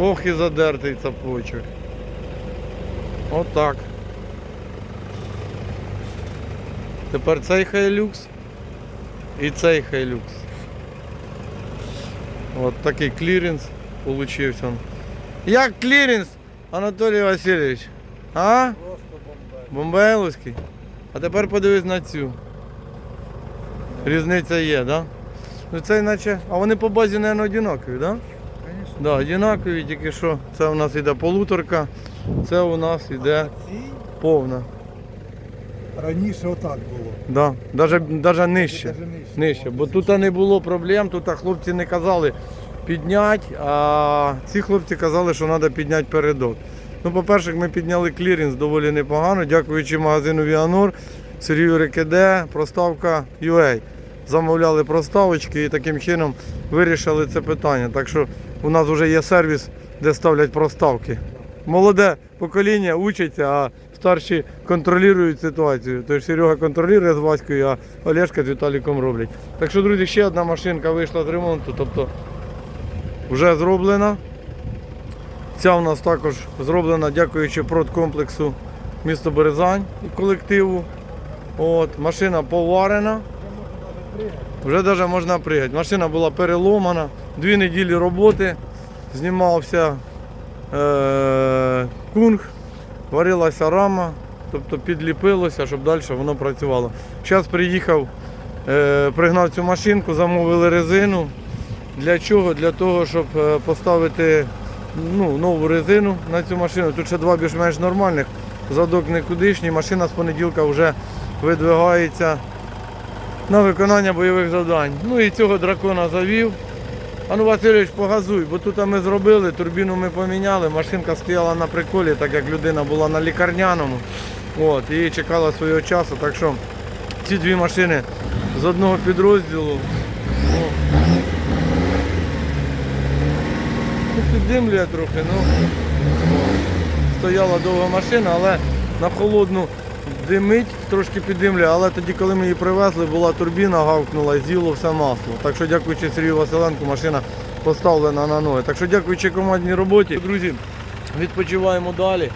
Ох і задертий цапочок. Отак. Тепер цей хайлюкс і цей хайлюкс. От такий кліренс получився. Як кліренс, Анатолій Васильович? А? Бомбейловський? А тепер подивись на цю. Різниця є, так? Да? Ну це наче. А вони по базі, мабуть, однакові, так? Да? Да, однакові, тільки що це у нас іде полуторка, це у нас іде повна. раніше отак було. Да. Нижче. Даже нижче. Нижче. Бо тут не було проблем, тут хлопці не казали підняти, а ці хлопці казали, що треба підняти передок. Ну, по-перше, ми підняли клірінс доволі непогано, дякуючи магазину Віанор, Сергію Рекеде, проставка UA. Замовляли проставочки і таким чином вирішили це питання. Так що у нас вже є сервіс, де ставлять проставки. Молоде покоління учиться, а старші контролюють ситуацію. Тож Серега контролює з Ваською, а Олешка з Віталіком роблять. Так що, друзі, ще одна машинка вийшла з ремонту, тобто вже зроблена. Ця у нас також зроблена, дякуючи продкомплексу місто Березань і колективу. От, машина поварена. Вже навіть можна пригати. Машина була переломана, дві неділі роботи, знімався е- кунг, варилася рама, тобто підліпилося, щоб далі воно працювало. Зараз приїхав, е- пригнав цю машинку, замовили резину. Для чого? Для того, щоб е, поставити ну, нову резину на цю машину. Тут ще два більш-менш нормальних, задок никудишній. Машина з понеділка вже видвигається на виконання бойових завдань. Ну і цього дракона завів. А ну Васильович, погазуй, бо тут ми зробили, турбіну ми поміняли, машинка стояла на приколі, так як людина була на лікарняному. От, і чекала свого часу. Так що ці дві машини з одного підрозділу. Піддимлює трохи, ну. Стояла довга машина, але на холодну димить, трошки піддимлює, але тоді, коли ми її привезли, була турбіна, гавкнула з'їло все масло. Так що дякуючи Сергію Василенку, машина поставлена на ноги. Так що дякуючи командній роботі, друзі, відпочиваємо далі.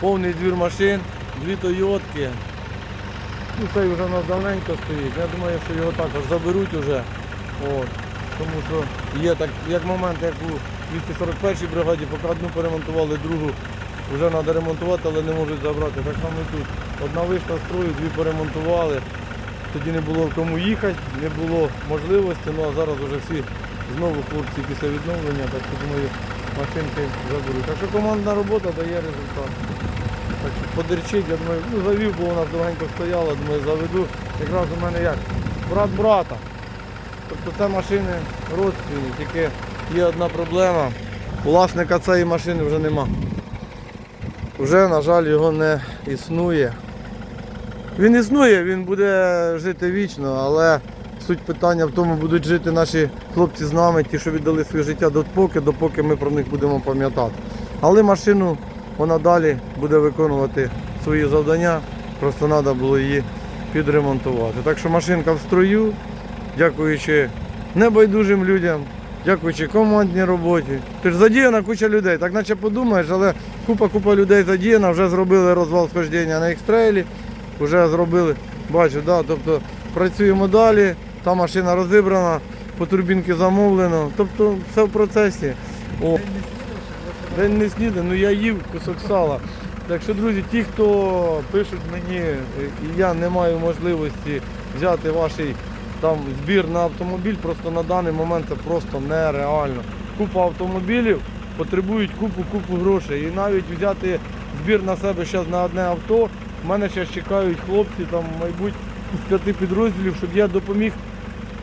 Повний двір машин, дві Тойотки. Ну, цей вже у нас давненько стоїть. Я думаю, що його також заберуть уже. От. Тому що є так, як момент, як у 241-й бригаді, поки одну перемонтували, другу вже треба ремонтувати, але не можуть забрати. Так само і тут. Одна вийшла строю, дві перемонтували. Тоді не було кому їхати, не було можливості, ну а зараз вже всі знову хлопці після відновлення, так що думаю, машинки заберуть. Так що командна робота дає результат. Так що подерчить, я думаю, ну завів, бо вона довгенько стояла, думаю, заведу. Якраз у мене як? Брат брата. Тобто це машини родственні, тільки є одна проблема. Власника цієї машини вже нема. Вже, на жаль, його не існує. Він існує, він буде жити вічно, але суть питання в тому, будуть жити наші хлопці з нами, ті, що віддали своє життя допоки, допоки ми про них будемо пам'ятати. Але машину вона далі буде виконувати свої завдання, просто треба було її підремонтувати. Так що машинка в строю, дякуючи небайдужим людям, дякуючи командній роботі. Ти ж задіяна куча людей, так наче подумаєш, але купа-купа людей задіяна, вже зробили розвал схождення на екстрейлі, вже зробили, бачу, да, тобто працюємо далі, та машина розібрана, по турбінки замовлено, тобто все в процесі. О. День не снідав, ну я їв кусок сала. Так що, друзі, ті, хто пишуть мені, е, і я не маю можливості взяти ваш там збір на автомобіль, просто на даний момент це просто нереально. Купа автомобілів потребують купу-купу грошей. І навіть взяти збір на себе зараз на одне авто, в мене зараз чекають хлопці, там, мабуть, з п'яти підрозділів, щоб я допоміг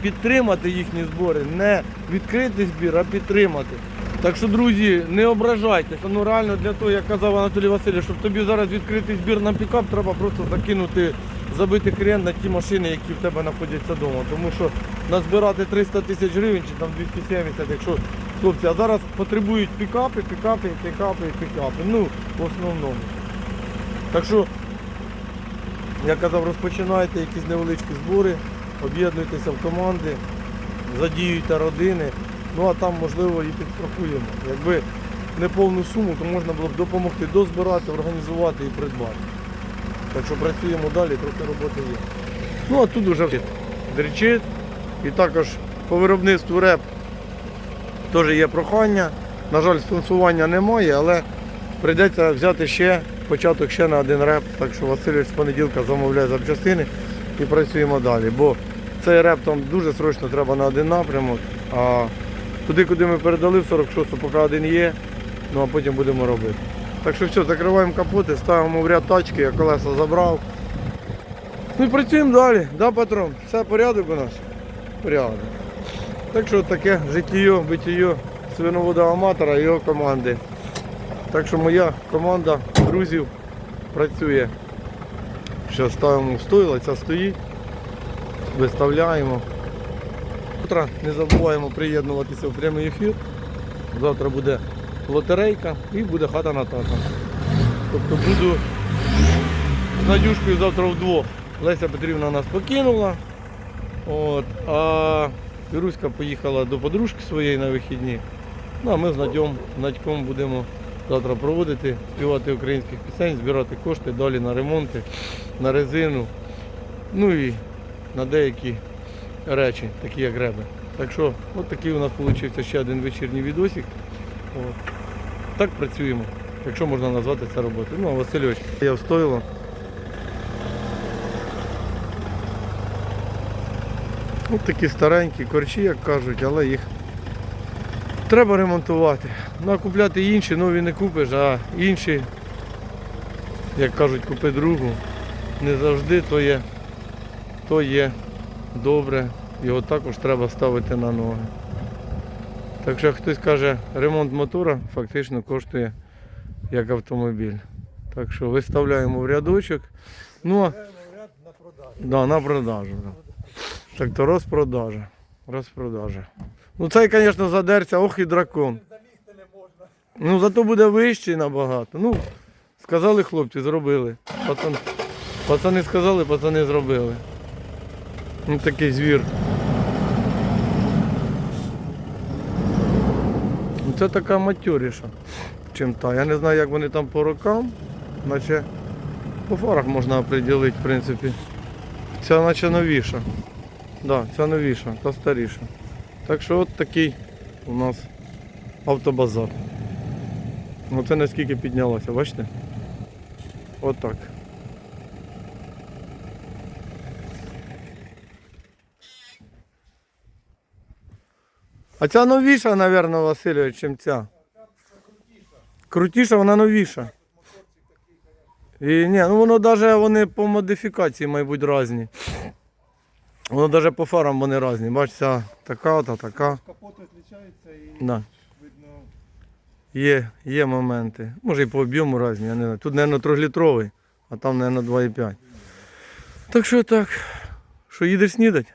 підтримати їхні збори, не відкрити збір, а підтримати. Так що, друзі, не ображайтеся. Ну реально для того, як казав Анатолій Васильович, щоб тобі зараз відкрити збір на пікап, треба просто закинути, забити хрен на ті машини, які в тебе знаходяться вдома. Тому що назбирати 300 тисяч гривень чи там 270, якщо хлопці, а зараз потребують пікапи, пікапи, пікапи, пікапи. Ну, в основному. Так що, я казав, розпочинайте якісь невеличкі збори, об'єднуйтеся в команди, задіюйте родини. Ну а там можливо і підстрахуємо. Якби неповну суму, то можна було б допомогти дозбирати, організувати і придбати. Так що працюємо далі, трохи роботи є. Ну а тут вже дрічить. І також по виробництву реп теж є прохання. На жаль, спонсування немає, але прийдеться взяти ще початок ще на один реп. Так що Васильович з понеділка замовляє запчастини і працюємо далі. Бо цей реп там дуже срочно треба на один напрямок. А туди, куди ми передали в 46-ту, поки один є, ну а потім будемо робити. Так що все, закриваємо капоти, ставимо в ряд тачки, я колеса забрав. Ну і працюємо далі, да, патрон? Все порядок у нас? Порядок. Так що таке життєйо, биттєйо свиновода аматора і його команди. Так що моя команда друзів працює. Що ставимо в стойло, ця стоїть, виставляємо. Завтра не забуваємо приєднуватися в прямий ефір. Завтра буде лотерейка і буде хата на тата. Тобто буду з Надюшкою завтра вдвох. Леся Петрівна нас покинула. От, а Іруська поїхала до подружки своєї на вихідні. Ну а ми з Надьом, Надьком будемо завтра проводити, співати українських пісень, збирати кошти далі на ремонти, на резину, ну і на деякі речі, такі як греби. Так що, от такий у нас вийшов ще один вечірній відосик. От. Так працюємо, якщо можна назвати це роботою. Ну, Васильович, я встоїла. Ось такі старенькі корчі, як кажуть, але їх треба ремонтувати. Ну а купляти інші, нові не купиш, а інші, як кажуть, купи другу. Не завжди то є, то є добре. Його також треба ставити на ноги. Так що хтось каже, ремонт мотора фактично коштує як автомобіль. Так що виставляємо в рядочок. Ну. Да, на продажу. Да. Так то розпродажа. Розпродажа. Ну цей, звісно, задерся, ох і дракон. Ну зато буде вищий набагато. Ну, сказали хлопці, зробили. Пацан... Пацани сказали, пацани зробили. Ну такий звір. Це така матюріша, чим та. Я не знаю, як вони там по рокам, наче по фарах можна оприділити, в принципі. Ця наче новіша. Да, ця новіша, та старіша. Так що от такий у нас автобазар. Оце наскільки піднялося, бачите? Отак. А ця новіша, мабуть, Васильович, чим ця. Крутіша, вона новіша. І ні, ну воно навіть вони по модифікації, мабуть, різні. Воно навіть по фарам вони різні. Бачите, така та така. Капот відрізняється і Да. видно. Є, є моменти. Може і по об'єму різні, я не знаю. Тут, мабуть, 3-літровий, а там, мабуть, 2,5. Так що так. Що їдеш снідати?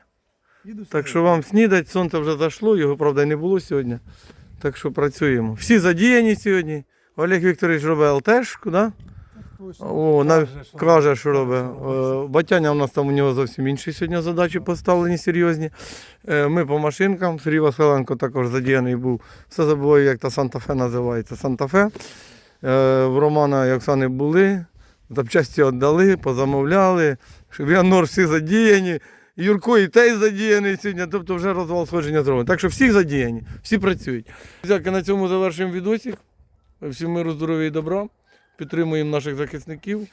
Так що вам снідать, сонце вже зайшло, його, правда, не було сьогодні. Так що працюємо. Всі задіяні сьогодні. Олег Вікторович робить ЛТшку, да? О, нав... каже, що робить. Е, Батяня у нас там у нього зовсім інші сьогодні задачі поставлені серйозні. Е, Ми по машинкам. Сергій Василенко також задіяний був. Все забуваю, як та Санта-Фе називається. Санта-Фе. Е, В Романа і Оксани були, запчасті віддали, позамовляли. Шевіанор всі задіяні. Юрко і той задіяний сьогодні, тобто вже розвал сходження зроблений. Так що всі задіяні, всі працюють. Друзяки, на цьому завершуємо відосик. Всім миру, здоров'я і добра. Підтримуємо наших захисників.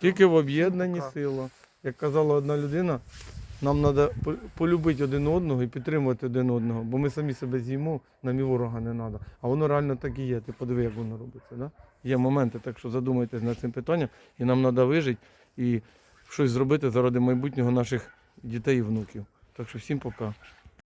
Тільки в об'єднанні сила. Як казала одна людина, нам треба полюбити один одного і підтримувати один одного, бо ми самі себе з'їмо, нам і ворога не треба. А воно реально так і є. Ти подиви, як воно робиться. Да? Є моменти, так що задумайтесь над цим питанням, і нам треба вижити і щось зробити заради майбутнього наших дітей і внуків. Так що всім пока.